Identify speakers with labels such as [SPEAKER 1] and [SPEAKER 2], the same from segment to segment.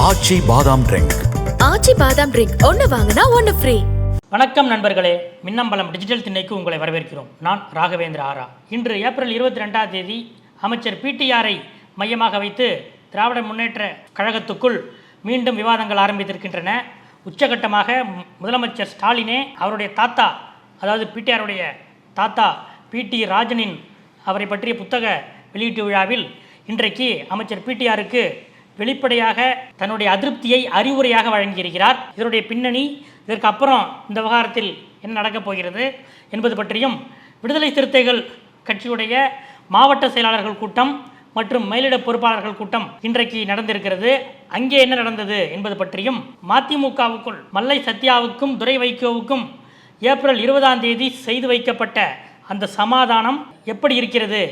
[SPEAKER 1] ஆச்சி பாதாம் ட்ரிங்க்
[SPEAKER 2] ஆச்சி பாதாம் ட்ரிங்க் ஒன்னு வாங்கினா ஒன்னு ஃப்ரீ
[SPEAKER 3] வணக்கம் நண்பர்களே. மின்னம்பலம் டிஜிட்டல் திண்ணைக்கு உங்களை வரவேற்கிறோம். நான் ராகவேந்திர ஆரா. இன்று ஏப்ரல் இருபத்தி ரெண்டாம் தேதி அமைச்சர் பிடிஆரை மையமாக வைத்து திராவிட முன்னேற்ற கழகத்துக்குள் மீண்டும் விவாதங்கள் ஆரம்பித்திருக்கின்றன. உச்சகட்டமாக முதலமைச்சர் ஸ்டாலினே அவருடைய தாத்தா அதாவது பிடிஆருடைய தாத்தா பிடி ராஜனின் அவரை பற்றிய புத்தக வெளியீட்டு விழாவில் இன்றைக்கு அமைச்சர் பிடிஆருக்கு வெளிப்படையாக தன்னுடைய அதிருப்தியை அறிவுரையாக வழங்கியிருக்கிறார். இதனுடைய பின்னணி இதற்கு அப்புறம் இந்த விவகாரத்தில் என்ன நடக்கப் போகிறது என்பது பற்றியும் விடுதலை சிறுத்தைகள் கட்சியுடைய மாவட்ட செயலாளர்கள் கூட்டம் மற்றும் மேலிட பொறுப்பாளர்கள் கூட்டம் இன்றைக்கு நடந்திருக்கிறது. அங்கே என்ன நடந்தது என்பது பற்றியும் மதிமுகவுக்குள் மல்லை சத்யாவுக்கும் துரை வைகோவுக்கும் ஏப்ரல் இருபதாம் தேதி செய்து வைக்கப்பட்ட அந்த சமாதானம் எப்படி இருக்கிறது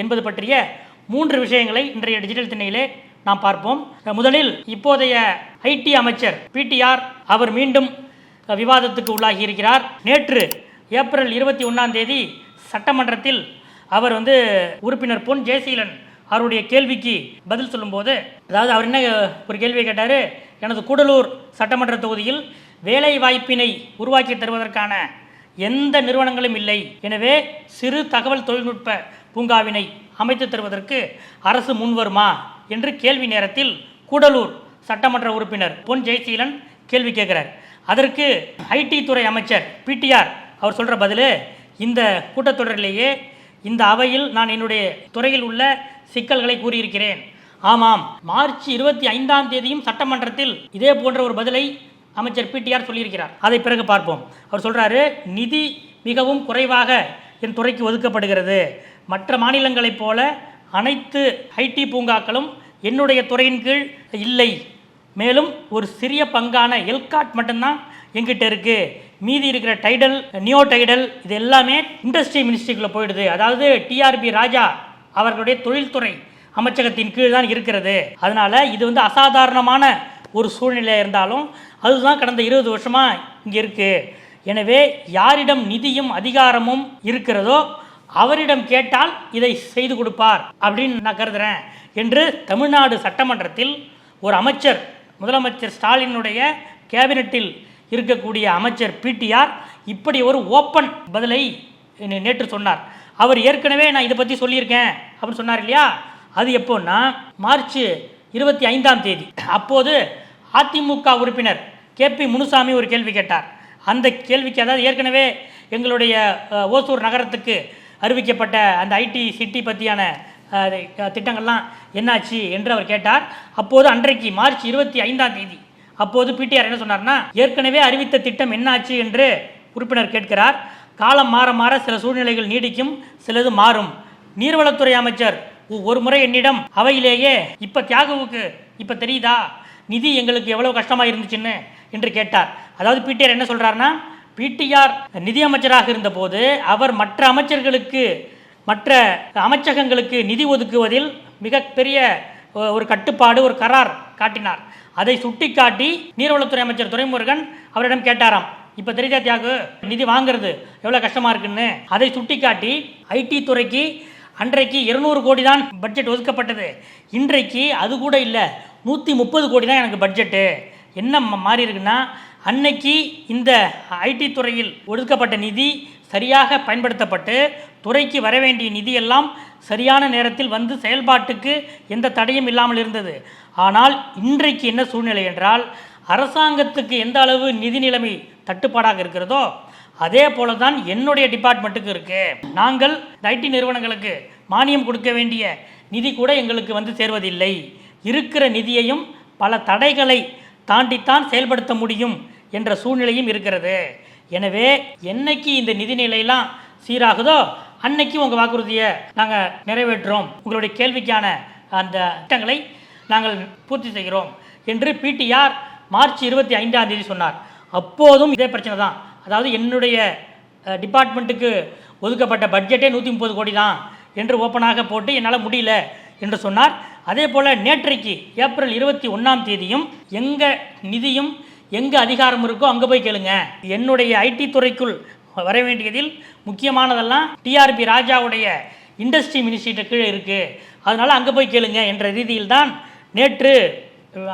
[SPEAKER 3] என்பது பற்றிய மூன்று விஷயங்களை இன்றைய டிஜிட்டல் திண்ணையிலே நாம் பார்ப்போம். முதலில் இப்போதைய ஐடி அமைச்சர் பிடிஆர் அவர் மீண்டும் விவாதத்துக்கு உள்ளாகி இருக்கிறார் நேற்று ஏப்ரல் இருபத்தி ஒன்றாம் தேதி சட்டமன்றத்தில் அவர் வந்து உறுப்பினர் பொன் ஜெயசீலன் அவருடைய கேள்விக்கு பதில் சொல்லும்போது அதாவது அவர் என்ன ஒரு கேள்வியை கேட்டார்? எனது கூடலூர் சட்டமன்ற தொகுதியில் வேலை வாய்ப்பினை உருவாக்கி தருவதற்கான எந்த நிறுவனங்களும் இல்லை. எனவே சிறு தகவல் தொழில்நுட்ப பூங்காவினை அமைத்து தருவதற்கு அரசு முன்வருமா? என்று கேள்வி நேரத்தில் கூடலூர் சட்டமன்ற உறுப்பினர் பொன் ஜெயசீலன் கேள்வி கேட்கிறார். அதற்கு ஐடி துறை அமைச்சர் பிடிஆர் அவர் சொல்கிற பதில் இந்த கூட்டத்தொடரிலேயே இந்த அவையில் நான் என்னுடைய துறையில் உள்ள சிக்கல்களை கூறியிருக்கிறேன். ஆமாம் மார்ச் இருபத்தி ஐந்தாம் தேதியும் சட்டமன்றத்தில் இதே போன்ற ஒரு பதிலை அமைச்சர் பிடிஆர் சொல்லியிருக்கிறார். அதை பிறகு பார்ப்போம். அவர் சொல்கிறாரு நிதி மிகவும் குறைவாக என் துறைக்கு ஒதுக்கப்படுகிறது. மற்ற மாநிலங்களைப் போல அனைத்து ஐடி பூங்காக்களும் என்னுடைய துறையின் கீழ் இல்லை. மேலும் ஒரு சிறிய பங்கான எல்காட் மட்டும்தான் எங்கிட்ட இருக்குது மீதி இருக்கிற டைடல் நியோ டைடல் இது எல்லாமே இண்டஸ்ட்ரி மினிஸ்ட்ரிக்குள்ளே போயிடுது. அதாவது டிஆர்பி ராஜா அவர்களுடைய தொழில்துறை அமைச்சகத்தின் கீழ் தான் இருக்கிறது. அதனால் இது வந்து அசாதாரணமான ஒரு சூழ்நிலை இருந்தாலும் அதுதான் கடந்த இருபது வருஷமாக இங்கே இருக்குது எனவே யாரிடம் நிதியும் அதிகாரமும் இருக்கிறதோ அவரிடம் கேட்டால் இதை செய்து கொடுப்பார் அப்படின்னு நான் கருதுறேன் என்று தமிழ்நாடு சட்டமன்றத்தில் ஒரு அமைச்சர் முதலமைச்சர் ஸ்டாலினுடைய கேபினட்டில் இருக்கக்கூடிய அமைச்சர் பிடிஆர் இப்படி ஒரு ஓப்பன் பதிலை நேற்று சொன்னார். அவர் ஏற்கனவே நான் இதை பற்றி சொல்லியிருக்கேன் அப்படின்னு சொன்னார் இல்லையா? அது எப்போன்னா மார்ச் இருபத்தி ஐந்தாம் தேதி. அப்போது அதிமுக உறுப்பினர் கே பி முனுசாமி ஒரு கேள்வி கேட்டார். அந்த கேள்விக்கு அதாவது ஏற்கனவே எங்களுடைய ஓசூர் நகரத்துக்கு அறிவிக்கப்பட்ட அந்த ஐடி சிட்டி பற்றியான திட்டங்கள்லாம் என்னாச்சு என்று அவர் கேட்டார். அப்போது அன்றைக்கு மார்ச் இருபத்தி ஐந்தாம் தேதி அப்போது பிடிஆர் என்ன சொன்னார்னா ஏற்கனவே அறிவித்த திட்டம் என்னாச்சு என்று உறுப்பினர் கேட்கிறார். காலம் மாற மாற சில சூழ்நிலைகள் நீடிக்கும் சிலது மாறும். நீர்வளத்துறை அமைச்சர் ஒரு முறை என்னிடம் அவையிலேயே இப்போ தியாகுவுக்கு இப்போ தெரியுதா? நிதி எங்களுக்கு எவ்வளோ கஷ்டமாக இருந்துச்சுன்னு என்று கேட்டார். அதாவது பிடிஆர் என்ன சொல்கிறாருன்னா பிடிஆர் நிதியமைச்சராக இருந்தபோது அவர் மற்ற அமைச்சர்களுக்கு மற்ற அமைச்சகங்களுக்கு நிதி ஒதுக்குவதில் மிகப்பெரிய ஒரு கட்டுப்பாடு ஒரு கரார் காட்டினார். அதை சுட்டிக்காட்டி நீர்வளத்துறை அமைச்சர் துரைமுருகன் அவரிடம் கேட்டாராம் இப்போ தெரியுதா தியாகு நிதி வாங்குறது எவ்வளோ கஷ்டமா இருக்குன்னு? அதை சுட்டிக்காட்டி ஐடி துறைக்கு அன்றைக்கு இருநூறு கோடி தான் பட்ஜெட் ஒதுக்கப்பட்டது. இன்றைக்கு அது கூட இல்லை நூற்றி முப்பது கோடி தான் எனக்கு பட்ஜெட்டு. என்ன மாறி இருக்குன்னா அன்னைக்கு இந்த ஐடி துறையில் ஒதுக்கப்பட்ட நிதி சரியாக பயன்படுத்தப்பட்டு துறைக்கு வர வேண்டிய நிதியெல்லாம் சரியான நேரத்தில் வந்து செயல்பாட்டுக்கு எந்த தடையும் இல்லாமல் இருந்தது. ஆனால் இன்றைக்கு என்ன சூழ்நிலை என்றால் அரசாங்கத்துக்கு எந்த அளவு நிதி நிலைமை தட்டுப்பாடாக இருக்கிறதோ அதே போல தான் என்னுடைய டிபார்ட்மெண்ட்டுக்கு இருக்கு. நாங்கள் ஐடி நிறுவனங்களுக்கு மானியம் கொடுக்க வேண்டிய நிதி கூட எங்களுக்கு வந்து சேர்வதில்லை. இருக்கிற நிதியையும் பல தடைகளை தாண்டித்தான் செயல்படுத்த முடியும் என்ற சூழ்நிலையும் இருக்கிறது. எனவே என்னைக்கு இந்த நிதி நிலையெல்லாம் சீராகுதோ அன்னைக்கு உங்கள் வாக்குறுதியை நாங்கள் நிறைவேற்றுறோம். உங்களுடைய கேள்விக்கான அந்த திட்டங்களை நாங்கள் பூர்த்தி செய்கிறோம் என்று பிடிஆர் மார்ச் இருபத்தி ஐந்தாம் தேதி சொன்னார். அப்போதும் இதே பிரச்சனை தான். அதாவது என்னுடைய டிபார்ட்மெண்ட்டுக்கு ஒதுக்கப்பட்ட பட்ஜெட்டே நூற்றி முப்பது கோடி தான் என்று ஓப்பனாக போட்டு என்னால் முடியல என்று சொன்னார். அதே போல் நேற்றைக்கு ஏப்ரல் இருபத்தி ஒன்றாம் தேதியும் எங்கே நிதியும் எங்கே அதிகாரம் இருக்கோ அங்கே போய் கேளுங்க. என்னுடைய ஐடி துறைக்குள் வர வேண்டியதில் முக்கியமானதெல்லாம் டிஆர்பி ராஜாவுடைய இண்டஸ்ட்ரி மினிஸ்ட்ரிட்ட கீழே இருக்குது அதனால் அங்கே போய் கேளுங்க என்ற ரீதியில் தான் நேற்று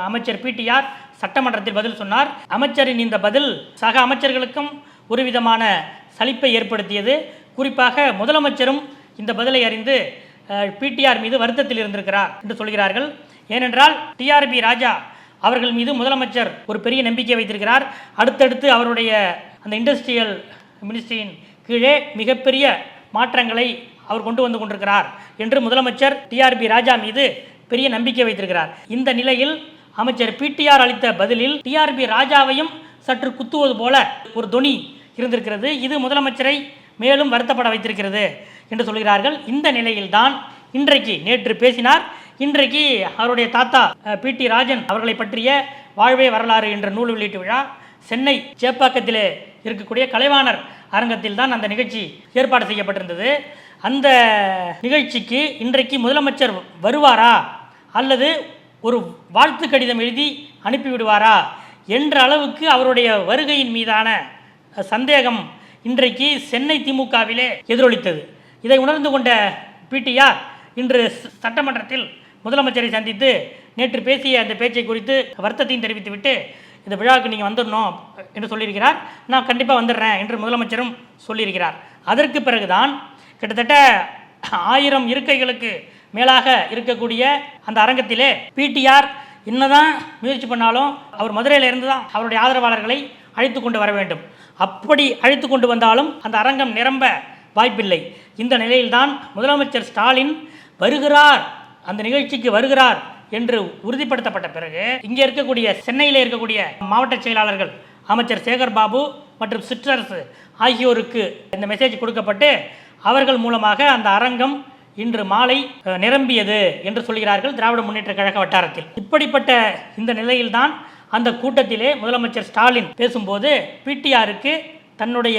[SPEAKER 3] அமைச்சர் பிடிஆர் சட்டமன்றத்தில் பதில் சொன்னார். அமைச்சரின் இந்த பதில் சக அமைச்சர்களுக்கும் ஒரு விதமான சலிப்பை ஏற்படுத்தியது. குறிப்பாக முதலமைச்சரும் இந்த பதிலை அறிந்து பிடிஆர் மீது வருத்தத்தில் இருந்திருக்கிறார் என்று சொல்கிறார்கள். ஏனென்றால் டிஆர்பி ராஜா அவர்கள் மீது முதலமைச்சர் ஒரு பெரிய நம்பிக்கை வைத்திருக்கிறார். அடுத்தடுத்து அவருடைய அந்த இண்டஸ்ட்ரியல் மினிஸ்ட்ரியின் கீழே மிகப்பெரிய மாற்றங்களை அவர் கொண்டு வந்து கொண்டிருக்கிறார் என்று முதலமைச்சர் டிஆர்பி ராஜா மீது பெரிய நம்பிக்கை வைத்திருக்கிறார். இந்த நிலையில் அமைச்சர் பிடிஆர் அளித்த பதிலில் டிஆர்பி ராஜாவையும் சற்று குத்துவது போல ஒரு தொனி இருந்திருக்கிறது. இது முதலமைச்சரை மேலும் வருத்தப்பட வைத்திருக்கிறது. என்று சொல்கிறார்கள். இந்த நிலையில்தான் இன்றைக்கு நேற்று பேசினார். இன்றைக்கு அவருடைய தாத்தா பி டி ராஜன் அவர்களை பற்றிய வாழ்வே வரலாறு என்ற நூல் வெளியீட்டு விழா சென்னை சேப்பாக்கத்திலே இருக்கக்கூடிய கலைவாணர் அரங்கத்தில் தான் அந்த நிகழ்ச்சி ஏற்பாடு செய்யப்பட்டிருந்தது. அந்த நிகழ்ச்சிக்கு இன்றைக்கு முதலமைச்சர் வருவாரா? அல்லது ஒரு வாழ்த்து கடிதம் எழுதி அனுப்பிவிடுவாரா என்ற அளவுக்கு அவருடைய வருகையின் மீதான சந்தேகம் இன்றைக்கு சென்னை திமுகவிலே எதிரொலித்தது. இதை உணர்ந்து கொண்ட பிடிஆர் இன்று சட்டமன்றத்தில் முதலமைச்சரை சந்தித்து நேற்று பேசிய அந்த பேச்சை குறித்து வருத்தத்தையும் தெரிவித்துவிட்டு இந்த விழாவுக்கு நீங்கள் வந்துடணும் என்று சொல்லியிருக்கிறார். நான் கண்டிப்பாக வந்துடுறேன் என்று முதலமைச்சரும் சொல்லியிருக்கிறார். அதற்கு பிறகுதான் கிட்டத்தட்ட ஆயிரம் இருக்கைகளுக்கு மேலாக இருக்கக்கூடிய அந்த அரங்கத்திலே பிடிஆர் என்னதான் முயற்சி பண்ணாலும் அவர் மதுரையிலிருந்து தான் அவருடைய ஆதரவாளர்களை அழைத்து கொண்டு வர வேண்டும். அப்படி அழைத்து கொண்டு வந்தாலும் அந்த அரங்கம் நிரம்ப வாய்ப்பில்லை. இந்த நிலையில்தான் முதலமைச்சர் ஸ்டாலின் வருகிறார் அந்த நிகழ்ச்சிக்கு வருகிறார் என்று உறுதிப்படுத்தப்பட்ட பிறகு இங்கே இருக்கக்கூடிய சென்னையில் இருக்கக்கூடிய மாவட்ட செயலாளர்கள் அமைச்சர் சேகர் பாபு மற்றும் சிற்றரசு ஆகியோருக்கு இந்த மெசேஜ் கொடுக்கப்பட்டு அவர்கள் மூலமாக அந்த அரங்கம் இன்று மாலை நிரம்பியது என்று சொல்கிறார்கள் திராவிட முன்னேற்ற கழக வட்டாரத்தில். இப்படிப்பட்ட இந்த நிலையில்தான் அந்த கூட்டத்திலே முதலமைச்சர் ஸ்டாலின் பேசும்போது பிடிஆருக்கு தன்னுடைய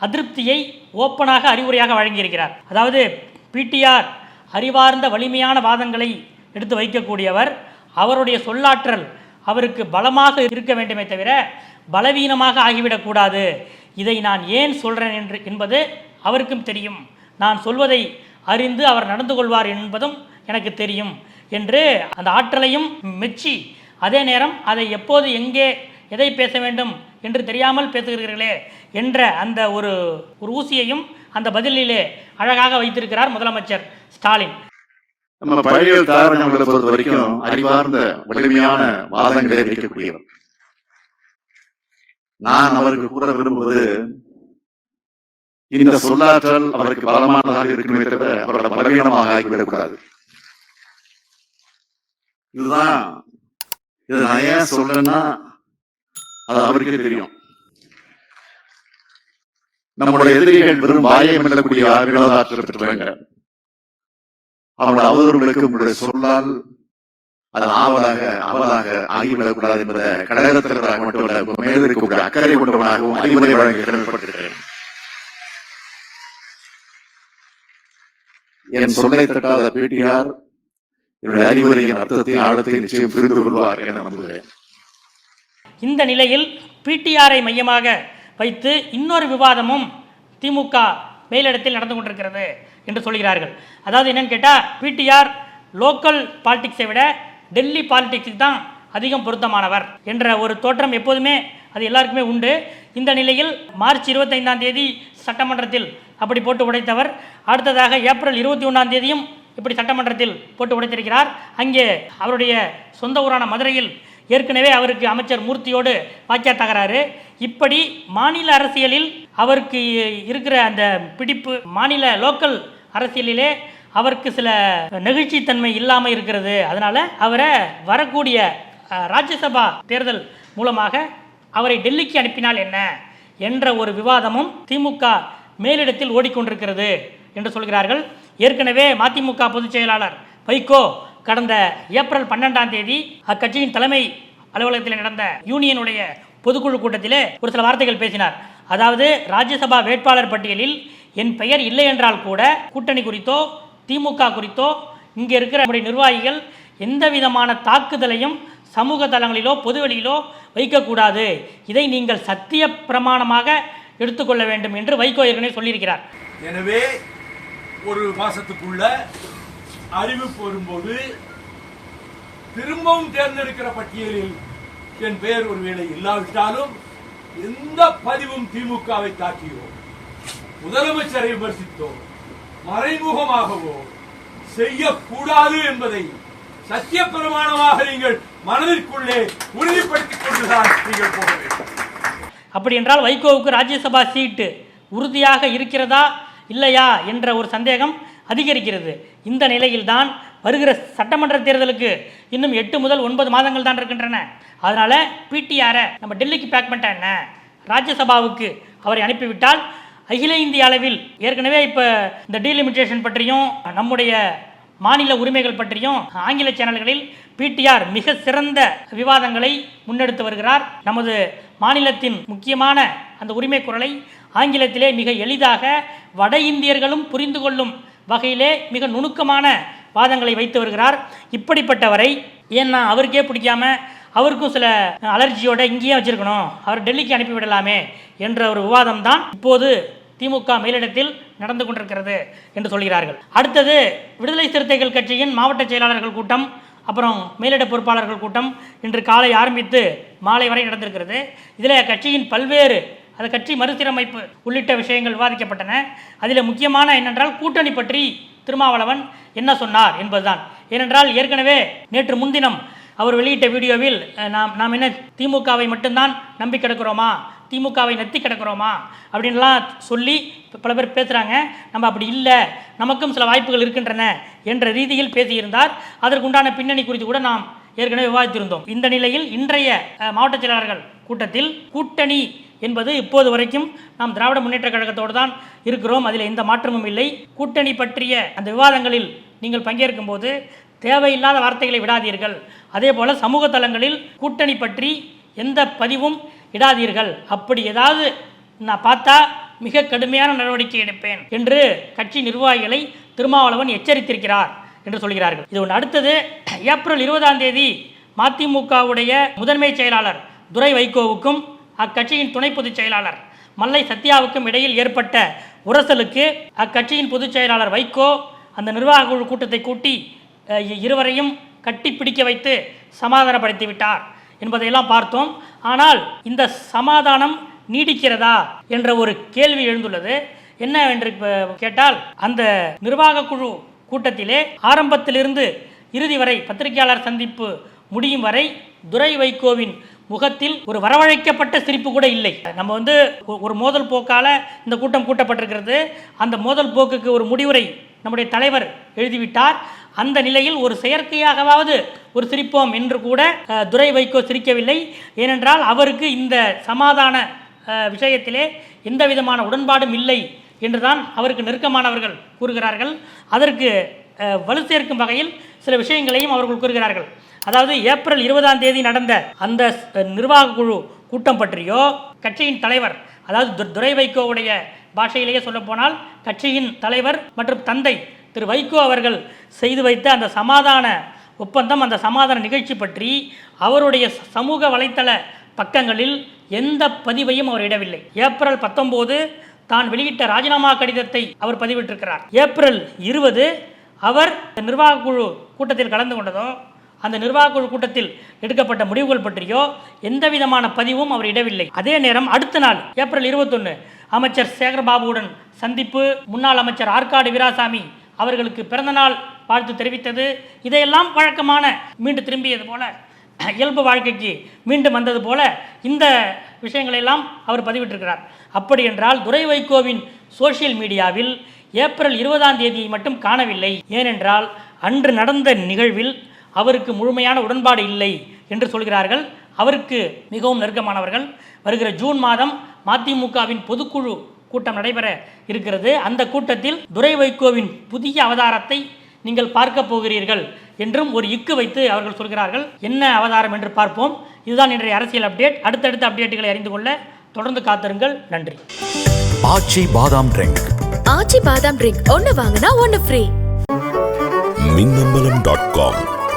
[SPEAKER 3] அதிருப்தியை ஓப்பனாக அறிவுரையாக வழங்கியிருக்கிறார். அதாவது பிடிஆர் அறிவார்ந்த வலிமையான வாதங்களை எடுத்து வைக்கக்கூடியவர் அவருடைய சொல்லாற்றல் அவருக்கு பலமாக இருக்க வேண்டுமே தவிர பலவீனமாக ஆகிவிடக்கூடாது இதை நான் ஏன் சொல்கிறேன் என்று என்பது அவருக்கும் தெரியும். நான் சொல்வதை அறிந்து அவர் நடந்து கொள்வார் என்பதும் எனக்கு தெரியும் என்று அந்த ஆற்றலையும் மெச்சி அதே நேரம் அதை எப்போது எங்கே எதை பேச வேண்டும் என்று தெரியாமல் பேசுகிறீர்களே என்ற அந்த ஒரு ஒரு ஊசியையும் அந்த பதிலிலே அழகாக வைத்திருக்கிறார் முதலமைச்சர் ஸ்டாலின்.
[SPEAKER 1] நம்ம பழையல் தாரணங்களை பொறுத்த வரைக்கும் அறிவார்ந்த வலிமையான வாதங்களை வைக்கக்கூடியவர் நான் அவருக்கு கூற விரும்புவது இந்த சொல்லாற்றல் அவருக்கு பலமானதாக இருக்கணுமே தவிர அவரோட பலவீனமாக ஆகிவிடக்கூடாது. இதுதான் இது நான் ஏன் சொல்றேன்னா அது அவருக்கே தெரியும். நம்முடைய எதிரிகள் வெறும் வாயை மெல்லக்கூடிய ஆற்றல் பெற்றவங்க அவனோட அவதூறுகளுக்கு உங்களுடைய சொல்லால் அது ஆவலாக அவலாக ஆகிவிடக்கூடாது என்பதை கழகத்தினராக மட்டுமல்ல மேல் இருக்கக்கூடிய அக்கறை கொண்டவனாகவும் அறிவுரை வழங்க கடமைப்பட்டிருக்கிறேன். என் சொல்லை தட்டாத பேட்டியார் என்னுடைய அறிவுரையின் அர்த்தத்தை ஆழத்தை நிச்சயம் புரிந்து கொள்வார் என நம்புகிறேன்.
[SPEAKER 3] இந்த நிலையில் பிடிஆரை மையமாக வைத்து இன்னொரு விவாதமும் திமுக மேலிடத்தில் நடந்து கொண்டிருக்கிறது என்று சொல்கிறார்கள். அதாவது என்னன்னு கேட்டால் பிடிஆர் லோக்கல் பாலிடிக்ஸை விட டெல்லி பாலிடிக்ஸுக்கு தான் அதிகம் பொருத்தமானவர் என்ற ஒரு தோற்றம் எப்போதுமே அது எல்லாருக்குமே உண்டு. இந்த நிலையில் மார்ச் இருபத்தைந்தாம் தேதி சட்டமன்றத்தில் அப்படி போட்டு உடைத்தவர். அடுத்ததாக ஏப்ரல் இருபத்தி ஒன்றாம் தேதியும் இப்படி சட்டமன்றத்தில் போட்டு உடைத்திருக்கிறார். அங்கே அவருடைய சொந்த ஊரான மதுரையில் ஏற்கனவே அவருக்கு அமைச்சர் மூர்த்தியோடு வாக்கியா தகராறு இப்படி மாநில அரசியலில் அவருக்கு இருக்கிற அந்த பிடிப்பு மாநில லோக்கல் அரசியலிலே அவருக்கு சில நெகிழ்ச்சித்தன்மை இல்லாமல் இருக்கிறது. அதனால் அவரை வரக்கூடிய ராஜ்யசபா தேர்தல் மூலமாக அவரை டெல்லிக்கு அனுப்பினால் என்ன என்ற ஒரு விவாதமும் திமுக மேலிடத்தில் ஓடிக்கொண்டிருக்கிறது என்று சொல்கிறார்கள். ஏற்கனவே மதிமுக பொதுச் செயலாளர் வைகோ கடந்த ஏப்ரல் பன்னெண்டாம் தேதி அக்கட்சியின் தலைமை அலுவலகத்தில் நடந்த யூனியனுடைய பொதுக்குழு கூட்டத்திலே ஒரு சில வார்த்தைகள் பேசினார். அதாவது ராஜ்யசபா வேட்பாளர் பட்டியலில் என் பெயர் இல்லை என்றால் கூட கூட்டணி குறித்தோ திமுக குறித்தோ இங்கே இருக்கிற நம்முடைய நிர்வாகிகள் எந்த விதமான தாக்குதலையும் சமூக தளங்களிலோ பொதுவெளியிலோ வைக்கக்கூடாது. இதை நீங்கள் சத்திய பிரமாணமாக எடுத்துக்கொள்ள வேண்டும் என்று வைகோ ஏற்கனவே சொல்லியிருக்கிறார்.
[SPEAKER 4] எனவே ஒரு மாசத்துக்குள்ள அறிவிப்பு வரும்போது திரும்பவும் தேர்ந்தெடுக்கிற பட்டியலில் என் பெயர் ஒருவேளை இல்லாவிட்டாலும் எந்த பதிவும் திமுகவை தாக்கியோ முதலமைச்சரை விமர்சித்தோ மறைமுகமாகவோ செய்யக்கூடாது என்பதை சத்திய பிரமாணமாக நீங்கள் மனதிற்குள்ளே உறுதிப்படுத்திக் கொண்டுதான் நீங்கள் போக வேண்டும்.
[SPEAKER 3] அப்படி என்றால் வைகோவுக்கு ராஜ்யசபா சீட்டு உறுதியாக இருக்கிறதா இல்லையா என்ற ஒரு சந்தேகம் அதிகரிக்கிறது. இந்த நிலையில்தான் வருகிற சட்டமன்ற தேர்தலுக்கு இன்னும் எட்டு முதல் ஒன்பது மாதங்கள் தான் இருக்கின்றன. அதனால் பிடிஆரை நம்ம டெல்லிக்கு பேக் பண்ணிட்டா என்ன? ராஜ்யசபாவுக்கு அவரை அனுப்பிவிட்டால் அகில இந்திய அளவில் ஏற்கனவே இப்போ இந்த டீலிமிட்டேஷன் பற்றியும் நம்முடைய மாநில உரிமைகள் பற்றியும் ஆங்கில சேனல்களில் பிடிஆர் மிக சிறந்த விவாதங்களை முன்னெடுத்து வருகிறார். நமது மாநிலத்தின் முக்கியமான அந்த உரிமை குரலை ஆங்கிலத்திலே மிக எளிதாக வட இந்தியர்களும் புரிந்து கொள்ளும் வகையிலே மிக நுணுக்கமான வாதங்களை வைத்து வருகிறார். இப்படிப்பட்டவரை ஏன்னா அவருக்கே பிடிக்காம அவருக்கும் சில அலர்ஜியோட இங்கேயே வச்சிருக்கணும் அவர் டெல்லிக்கு அனுப்பி விடலாமே என்ற ஒரு விவாதம் தான் இப்போது திமுக மேலிடத்தில் நடந்து கொண்டிருக்கிறது என்று சொல்கிறார்கள். அடுத்தது விடுதலை சிறுத்தைகள் கட்சியின் மாவட்ட செயலாளர்கள் கூட்டம் அப்புறம் மேலிட பொறுப்பாளர்கள் கூட்டம் இன்று காலை ஆரம்பித்து மாலை வரை நடந்திருக்கிறது. இதில் கட்சியின் பல்வேறு அது கட்சி மறுசீரமைப்பு உள்ளிட்ட விஷயங்கள் விவாதிக்கப்பட்டன. அதில் முக்கியமான என்னென்றால் கூட்டணி பற்றி திருமாவளவன் என்ன சொன்னார் என்பதுதான். ஏனென்றால் ஏற்கனவே நேற்று முன்தினம் அவர் வெளியிட்ட வீடியோவில் நாம் நாம் என்ன திமுகவை மட்டும்தான் நம்பி கிடக்கிறோமா? திமுகவை நத்தி கிடக்கிறோமா? அப்படின்லாம் சொல்லி பல பேர் பேசுகிறாங்க நம்ம அப்படி இல்லை. நமக்கும் சில வாய்ப்புகள் இருக்கின்றன என்ற ரீதியில் பேசியிருந்தார். அதற்குண்டான பின்னணி குறித்து கூட நாம் ஏற்கனவே விவாதித்திருந்தோம். இந்த நிலையில் இன்றைய மாவட்ட செயலாளர்கள் கூட்டத்தில் கூட்டணி என்பது இப்போது வரைக்கும் நாம் திராவிட முன்னேற்ற கழகத்தோடு தான் இருக்கிறோம். அதில் எந்த மாற்றமும் இல்லை. கூட்டணி பற்றிய அந்த விவாதங்களில் நீங்கள் பங்கேற்கும் போது தேவையில்லாத வார்த்தைகளை விடாதீர்கள். அதே போல் சமூக தளங்களில் கூட்டணி பற்றி எந்த பதிவும் இடாதீர்கள். அப்படி ஏதாவது நான் பார்த்தா மிக கடுமையான நடவடிக்கை எடுப்பேன் என்று கட்சி நிர்வாகிகளை திருமாவளவன் எச்சரித்திருக்கிறார் என்று சொல்கிறார்கள். இது ஒன்று. அடுத்தது ஏப்ரல் இருபதாம் தேதி மதிமுகவுடைய முதன்மை செயலாளர் துரை வைகோவுக்கும் அக்கட்சியின் துணை பொதுச் செயலாளர் மல்லை சத்யாவுக்கும் இடையில் ஏற்பட்ட உரசலுக்கு அக்கட்சியின் பொதுச் செயலாளர் வைகோ அந்த நிர்வாக குழு கூட்டத்தை கூட்டி இருவரையும் கட்டி பிடிக்க வைத்து சமாதானப்படுத்தி விட்டார் என்பதையெல்லாம் பார்த்தோம். ஆனால் இந்த சமாதானம் நீடிக்கிறதா என்ற ஒரு கேள்வி எழுந்துள்ளது. என்ன என்று கேட்டால் அந்த நிர்வாக குழு கூட்டத்திலே ஆரம்பத்திலிருந்து இறுதி வரை பத்திரிகையாளர் சந்திப்பு முடியும் வரை துரை வைகோவின் முகத்தில் ஒரு வரவழைக்கப்பட்ட சிரிப்பு கூட இல்லை. நம்ம வந்து ஒரு மோதல் போக்கால இந்த கூட்டம் கூட்டப்பட்டிருக்கிறது. அந்த மோதல் போக்குக்கு ஒரு முடிவுரை நம்முடைய தலைவர் எழுதிவிட்டார். அந்த நிலையில் ஒரு செயற்கையாகவாவது ஒரு சிரிப்போம் என்று கூட துரை வைகோ சிரிக்கவில்லை. ஏனென்றால் அவருக்கு இந்த சமாதான விஷயத்திலே எந்த விதமான உடன்பாடும் இல்லை என்றுதான் அவருக்கு நெருக்கமானவர்கள் கூறுகிறார்கள். அதற்கு வலு சேர்க்கும் வகையில் சில விஷயங்களையும் அவர்கள் கூறுகிறார்கள். அதாவது ஏப்ரல் இருபதாம் தேதி நடந்த அந்த நிர்வாக குழு கூட்டம் பற்றியோ கட்சியின் தலைவர் அதாவது து- துரை வைகோவுடைய பாஷையிலேயே சொல்லப்போனால் கட்சியின் தலைவர் மற்றும் தந்தை திரு வைகோ அவர்கள் செய்து வைத்த அந்த சமாதான ஒப்பந்தம் அந்த சமாதான நிகழ்ச்சி பற்றி அவருடைய சமூக வலைத்தள பக்கங்களில் எந்த பதிவையும் அவர் இடவில்லை. ஏப்ரல் பத்தொம்போது தான் வெளியிட்ட ராஜினாமா கடிதத்தை அவர் பதிவிட்டிருக்கிறார். ஏப்ரல் இருபது அவர் நிர்வாக குழு கூட்டத்தில் கலந்து கொண்டதோ அந்த நிர்வாக குழு கூட்டத்தில் எடுக்கப்பட்ட முடிவுகள் பற்றியோ எந்த விதமான பதிவும் அவர் இடவில்லை. அதே நேரம் அடுத்த நாள் ஏப்ரல் இருபத்தொன்று அமைச்சர் சேகர்பாபுவுடன் சந்திப்பு முன்னாள் அமைச்சர் ஆற்காடு வீராசாமி அவர்களுக்கு பிறந்தநாள் வாழ்த்து தெரிவித்தது. இதையெல்லாம் வழக்கமான மீண்டும் திரும்பியது போல இயல்பு வாழ்க்கைக்கு மீண்டும் வந்தது போல இந்த விஷயங்களையெல்லாம் அவர் பதிவிட்டிருக்கிறார். அப்படி என்றால் துரை வைகோவின் சோஷியல் மீடியாவில் ஏப்ரல் இருபதாம் தேதியை மட்டும் காணவில்லை. ஏனென்றால் அன்று நடந்த நிகழ்வில் அவருக்கு முழுமையான உடன்பாடு இல்லை என்று சொல்கிறார்கள். அவருக்கு மிகவும் நெருக்கமானவர்கள். வருகிற ஜூன் மாதம் மதிமுகவின் பொதுக்குழு கூட்டம் நடைபெற இருக்கிறது. அந்த கூட்டத்தில் துரை வைகோவின் புதிய அவதாரத்தை நீங்கள் பார்க்க போகிறீர்கள் என்றும் ஒரு இக்கு வைத்து அவர்கள் சொல்கிறார்கள். என்ன அவதாரம் என்று பார்ப்போம். இதுதான் இன்றைய அரசியல் அப்டேட் அடுத்தடுத்த அப்டேட்டுகளை அறிந்து கொள்ள தொடர்ந்து காத்திருங்கள். நன்றி.
[SPEAKER 5] ஆச்சி பாதாம் ட்ரிங்க்
[SPEAKER 2] ஆச்சி பாதாம் ட்ரிங்க் ஒன்னு வாங்கினா ஒன்னு ஃப்ரீ
[SPEAKER 6] மின்னம்பலம் டாட் காம்